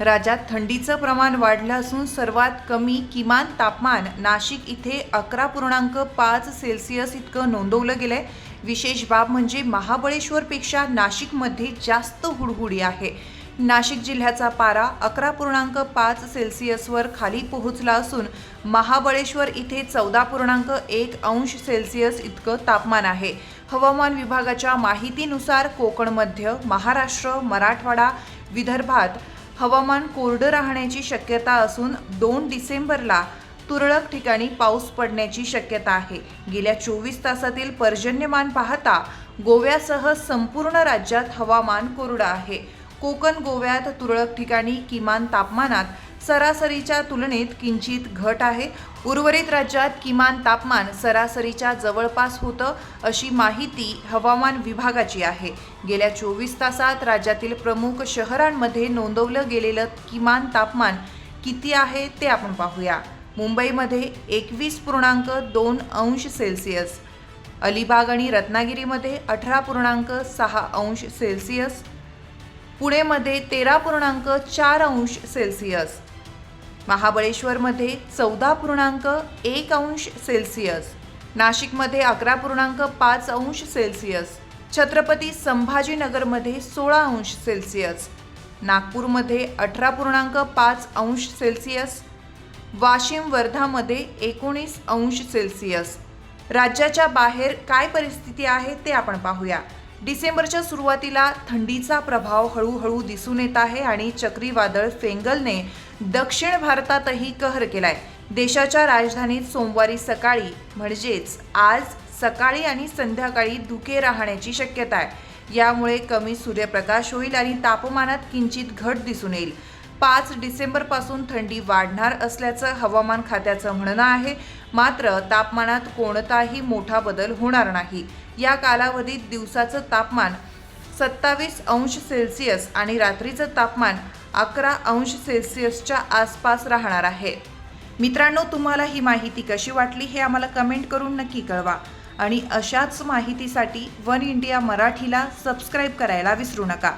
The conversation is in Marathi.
राज्यात थंडीचं प्रमाण वाढलं असून सर्वात कमी किमान तापमान नाशिक इथे अकरा पूर्णांक पाच सेल्सिअस इतकं नोंदवलं गेलंय. विशेष बाब म्हणजे महाबळेश्वरपेक्षा नाशिकमध्ये जास्त हुडहुडी आहे. नाशिक जिल्ह्याचा पारा अकरा पूर्णांक पाच सेल्सिअसवर खाली पोहोचला असून महाबळेश्वर इथे चौदा पूर्णांक एक अंश सेल्सिअस इतकं तापमान आहे. हवामान विभागाच्या माहितीनुसार कोकण मध्य महाराष्ट्र मराठवाडा विदर्भात हवामान कोरडं राहण्याची शक्यता असून दोन डिसेंबरला तुरळक ठिकाणी पाऊस पडण्याची शक्यता आहे. गेल्या चोवीस तासातील पर्जन्यमान पाहता गोव्यासह संपूर्ण राज्यात हवामान कोरडं आहे. कोकण गोव्यात तुरळक ठिकाणी किमान तापमानात सरासरीच्या तुलनेत किंचित घट आहे. उर्वरित राज्यात किमान तापमान सरासरीच्या जवळपास होतं अशी माहिती हवामान विभागाची आहे. गेल्या चोवीस तासात राज्यातील प्रमुख शहरांमध्ये नोंदवलं गेलेलं किमान तापमान किती आहे ते आपण पाहूया. मुंबईमध्ये एकवीस पूर्णांक दोन अंश सेल्सिअस अलिबाग आणि रत्नागिरीमध्ये अठरा पूर्णांक सहा अंश सेल्सिअस पुणेमध्ये तेरा पूर्णांक चार अंश सेल्सिअस महाबळेश्वरमध्ये चौदा पूर्णांक एक अंश सेल्सिअस नाशिकमध्ये अकरा पूर्णांक पाच अंश सेल्सिअस छत्रपती संभाजीनगरमध्ये सोळा अंश सेल्सिअस नागपूरमध्ये अठरा पूर्णांक पाच अंश सेल्सिअस वाशिम वर्धामध्ये एकोणीस अंश सेल्सिअस. राज्याच्या बाहेर काय परिस्थिती आहे ते आपण पाहूया. डिसेंबरच्या सुरुवातीला थंडीचा प्रभाव हळूहळू दिसून येत आहे आणि चक्रीवादळ फेंगलने दक्षिण भारतातही कहर केलाय. देशाच्या राजधानीत सोमवारी सकाळी म्हणजेच आज सकाळी आणि संध्याकाळी धुके राहण्याची शक्यता आहे. यामुळे कमी सूर्यप्रकाश होईल आणि तापमानात किंचित घट दिसून येईल. पाच डिसेंबरपासून थंडी वाढणार असल्याचं हवामान खात्याचं म्हणणं आहे. मात्र तापमानात कोणताही मोठा बदल होणार नाही. या कालावधीत दिवसाचं तापमान सत्तावीस अंश सेल्सिअस आणि रात्रीचं तापमान अकरा अंश सेल्सिअसच्या आसपास राहणार आहे. मित्रांनो तुम्हाला ही माहिती कशी वाटली हे आम्हाला कमेंट करून नक्की कळवा. आणि अशाच माहितीसाठी वन इंडिया मराठीला सबस्क्राईब करायला विसरू नका.